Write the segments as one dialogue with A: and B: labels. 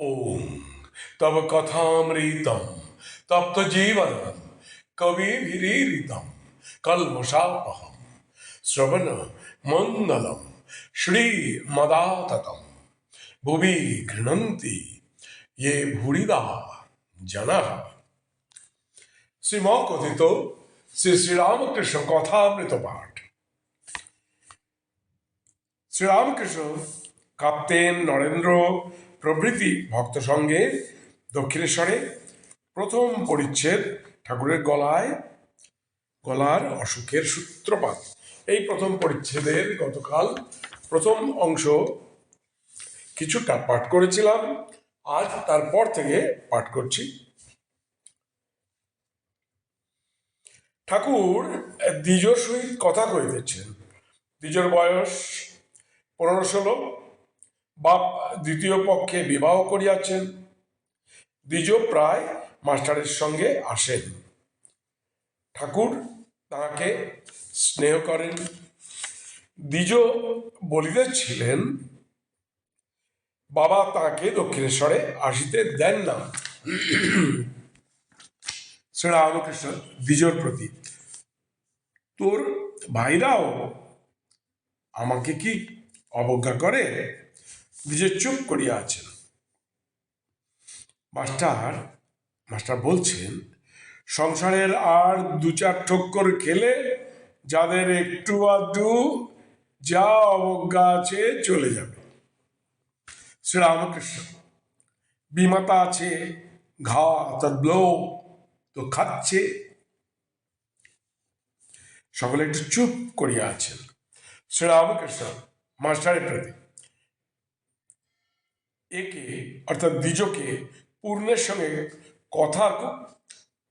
A: ॐ तव कथामृतं तप्तजीवनं कविभिरीरितं कल्मषापहं श्रवणमण्डलं श्रीमदाततं भुवि गृह्णन्ति ये भूरिदा জনাঃ শ্রীম কথিত শ্রী শ্রীরামকৃষ্ণ কথামৃত পাঠ শ্রীরামকৃষ্ণ কাপ্তেন নরেন্দ্র প্রভৃতি ভক্ত সঙ্গে দক্ষিণেশ্বরে প্রথম পরিচ্ছেদ ঠাকুরের গলায় গলার অসুখের সূত্রপাত। এই প্রথম পরিচ্ছেদের গতকাল প্রথম অংশ কিছুটা পাঠ করেছিলাম, আজ তারপর থেকে পাঠ করছি। ঠাকুর দ্বিজর সহিত কথা কইতেছেন দ্বিজর বয়স পনেরো ষোলো বাপ দ্বিতীয় পক্ষে বিবাহ করিয়াছেন। দ্বিজ প্রায় মাস্টারের সঙ্গে আসেন। ঠাকুর তাহাকে স্নেহ করেন। দ্বিজ বলিতেছিলেন, বাবা তাকে দক্ষিণেশ্বরে আসিতে দেন না। শ্রীরামকৃষ্ণ দ্বিজর প্রতি, তোর ভাইরাও আমাকে কি অবজ্ঞা করে? দ্বিজ চুপ করিয়া আছেন মাস্টার মাস্টার বলছেন, সংসারের আর দু চার ঠক্কর খেলে যাদের একটু আধটু যা অবজ্ঞা আছে চলে যাবে। শ্রীরামকৃষ্ণ, বিমাতা আছে, ঘা তদ্ব্লো তো খাচ্ছে। সকলে একটু চুপ করিয়া আছেন। শ্রীরামকৃষ্ণ, মাস্টারের প্রতি একে অর্থাৎ দ্বিজকে পূর্ণের সঙ্গে কথা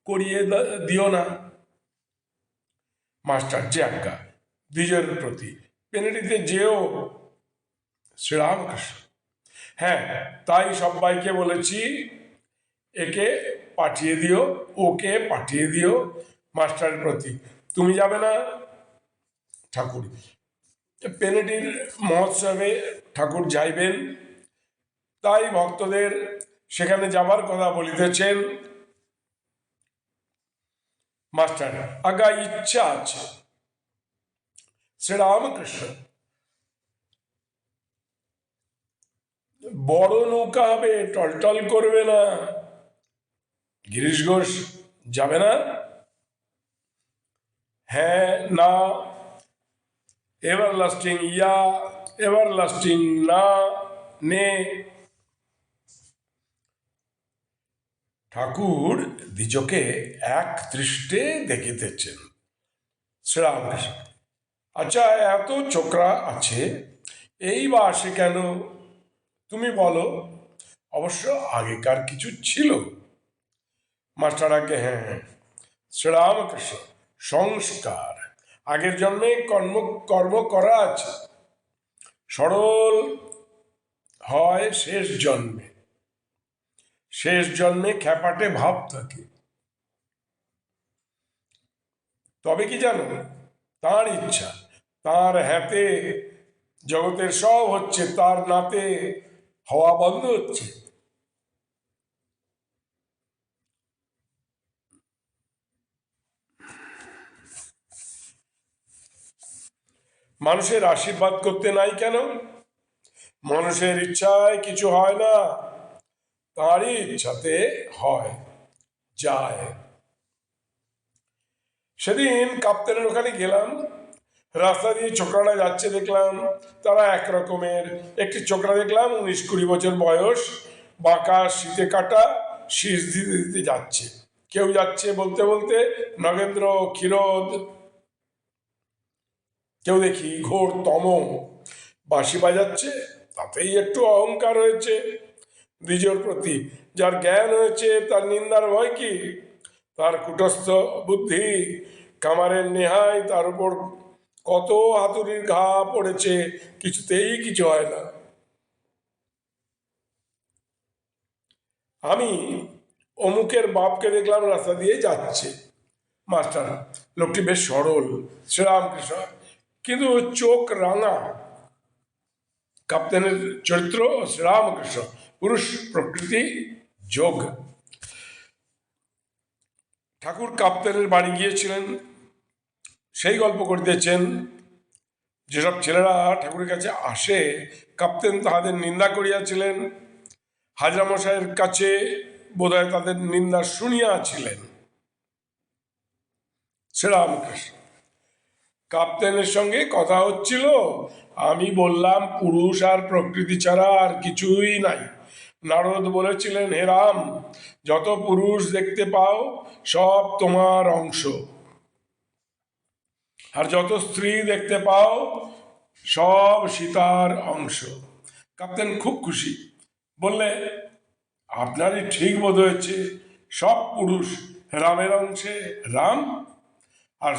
A: করিয়ে দিও না। মাস্টার যে আজ্ঞা দ্বিজের প্রতি। পেনেটিতে যেও শ্রীরামকৃষ্ণ। হ্যাঁ তাই সবাইকে বলেছি একে পাঠিয়ে দিও ওকে পাঠিয়ে দিও মাস্টারের প্রতি। তুমি যাবে না ঠাকুর। পেনেটির মহোৎসবে ঠাকুর যাইবেন। তাই ভক্তদের সেখানে যাবার কথা বলিতেছেন মাস্টার, আগা ইচ্ছা আছে। শ্রীরামকৃষ্ণ, বড় নৌকা হবে, টলটল করবে না। গিরিশ ঘোষ যাবে না? হ্যাঁ না। এভার লাস্টিং ইয়া এভার লাস্টিং না, নে। ঠাকুর দ্বিজকে এক দৃষ্টে দেখিতেছেন। শ্রীরামকৃষ্ণ আচ্ছা এত চোকরা আছে, এই বা আসে কেন? তুমি বলো। অবশ্য আগেকার কিছু ছিল। মাস্টার আগে হ্যাঁ হ্যাঁ। শ্রীরামকৃষ্ণ, সংস্কার। আগের জন্মে কর্ম কর্ম করা আছে। সরল হয় শেষ জন্মে। শেষ জন্মে খ্যাপাটে ভাব থাকে। তবে কি জানো, তার ইচ্ছা, তার হাতে জগতের সব হচ্ছে, তার নাতে হওয়া বন্ধ হচ্ছে। মানুষের আশীর্বাদ করতে নাই কেন? মানুষের ইচ্ছায় কিছু হয় না। তারই ইচ্ছাতে হয়, যায়। সেদিন কাপ্তেনের ওখানে গেলাম, রাস্তা দিয়ে ছোকরারা যাচ্ছে দেখলাম, তারা এক রকমের। একটি ছোকরা দেখলাম উনিশ কুড়ি বছর বয়স, বাঁকা শীতে কাটা, শীষ দিতে দিতে যাচ্ছে। কেউ যাচ্ছে বলতে বলতে, নগেন্দ্র, ক্ষীরোদ। কেউ দেখি ঘোর তম। বাঁশি বাজাচ্ছে, তাতেই একটু অহংকার হয়েছে। দ্বিজোর প্রতি। যার জ্ঞান হয়েছে, তার নিন্দার ভয় কি? তার কুটস্থ বুদ্ধি কামারের নেহাই তার উপর কত হাতুড়ির ঘা পড়েছে, কিছুতেই কিছু হয় না। আমি অমুকের বাপকে দেখলাম রাস্তা দিয়ে যাচ্ছে। মাস্টার, লোকটি বেশ সরল, শ্রীরামকৃষ্ণ, কিন্তু চোখ রাঙা। কাপ্তেনের চরিত্র শ্রীরামকৃষ্ণ। পুরুষ প্রকৃতি, যোগ। ঠাকুর কাপ্তেনের বাড়ি গিয়েছিলেন, সেই গল্প করিতেছেন, যেসব ছেলেরা ঠাকুরের কাছে আসে, কাপ্তেন তাহাদের নিন্দা করিয়াছিলেন, হাজরামশাইয়ের কাছে বোধহয় তাদের নিন্দা শুনিয়াছিলেন। শ্রীরামকৃষ্ণ, কাপ্তেনের সঙ্গে কথা হচ্ছিল, আমি বললাম, পুরুষ আর প্রকৃতি ছাড়া আর কিছুই নাই। নারদ বলেছিলেন, হে রাম, যত পুরুষ দেখতে পাও, সব তোমার অংশ। আর যত স্ত্রী দেখতে পাও, সব সীতার অংশ। কাপ্তেন খুব খুশি। বললে, আপনারই ঠিক বোধ হয়েছে, সব পুরুষ রামের অংশে রাম, আর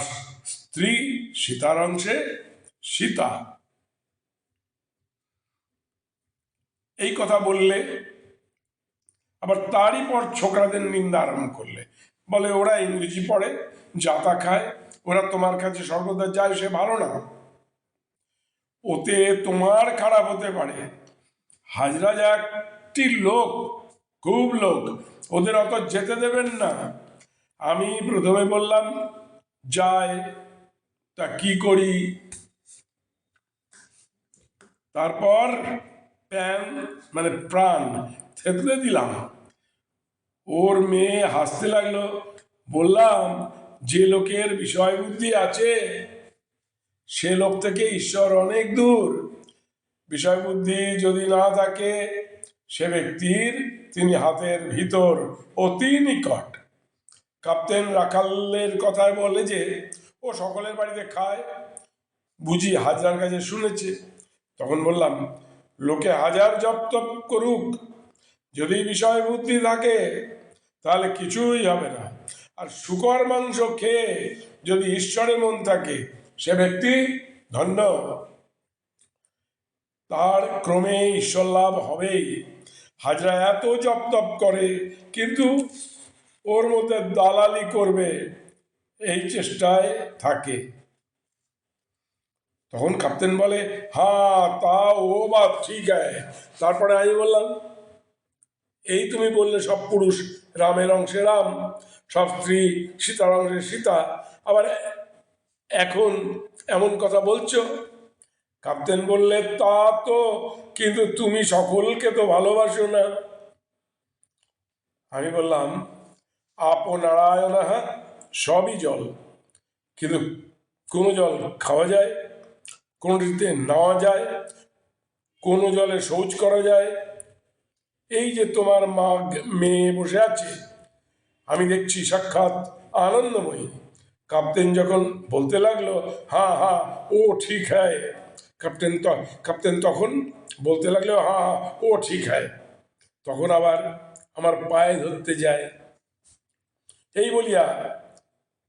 A: স্ত্রী সীতার অংশে সীতা। এই কথা বললে আবার তারই পর ছোকরাদের নিন্দা আরম্ভ করলে। বলে, ওরা ইংরেজি পড়ে জাতা খায়, ওরা তোমার কাছে সর্বদা যায়, সে ভালো না। ওতে তোমার খারাপ হতে পারে। হাজরা একটি লোক, খুব লোক, ওদের অত যেতে দেবেন না। আমি প্রথমে বললাম, যায়, তা কি করি? তারপর প্যান মানে প্রাণ থেতলে দিলাম। ওর মেয়ে হাসতে লাগল। বললাম, যে লোকের বিষয় বুদ্ধি আছে, সে লোক থেকে ঈশ্বর অনেক দূর। বিষয় বুদ্ধি যদি না থাকে, সে ব্যক্তির তিনি হাতের ভিতর অতি নিকট। কাপ্তেন রাখালের কথায় বলে যে, ও সকলের বাড়িতে খায়। বুঝি হাজার কাছে শুনেছে। তখন বললাম, লোকে হাজার জপ তপ করুক যদি বিষয় বুদ্ধি থাকে, তাহলে কিছুই হবে না। আর শুকর মাংস খেয়ে যদি ঈশ্বরে মন থাকে, সে ব্যক্তি ধন্য। তার ক্রমে ঈশ্বর লাভ হবেই। হাজরা এত জপ তপ করে, কিন্তু ওর মধ্যে দালালি করবে, এই চেষ্টায় থাকে। তখন কাপ্তেন বলে হ্যাঁ তা ও বা ঠিক আছে। তারপরে আমি বললাম এই তুমি বললে সব পুরুষ, রামের অংশে রাম, সব স্ত্রী সীতার অংশে সীতা। আবার এখন এমন কথা বলছো? কাপ্তেন বললে, তা তো, কিন্তু তুমি সকলকে তো ভালোবাসো না। আমি বললাম, আপনারায়ণ সবই জল। কিন্তু কোনো জল খাওয়া যায়, কোনোটিতে নেওয়া যায়, কোনো জলে শৌচ করা যায় এই যে তোমার মা মেয়ে বসে আছে, আমি দেখছি সাক্ষাৎ আনন্দময়ী। কাপ্তেন যখন বলতে লাগল হ্যাঁ হ্যাঁ ও ঠিক হ্যায়। কাপ্তেন কাপ্তেন তখন বলতে লাগল হ্যাঁ হ্যাঁ ও ঠিক হ্যায়। তখন আবার আমার পায়ে ধরতে যায়। এই বলিয়া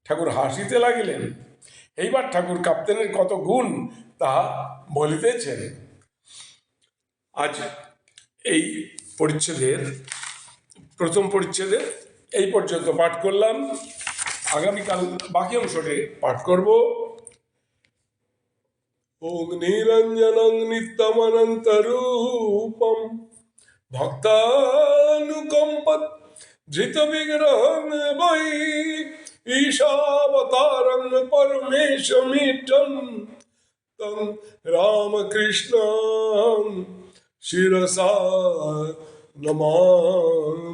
A: ঠাকুর হাসিতে লাগিলেন। এইবার ঠাকুর কাপ্তেনের কত গুণ তাহা বলিতেছেন। আজ এই পরিচ্ছেদের, প্রথম পরিচ্ছেদে এই পর্যন্ত পাঠ করলাম। আগামীকাল বাকি অংশটি পাঠ করব। ওং নিরঞ্জনং নিত্যমনন্তরূপম ভক্তানুকম্পত ধৃত বিগ্রহং বৈ ঈশাবতারং পরমেশমিটম তং রামকৃষ্ণ শিরসা ਨਮਾਮ।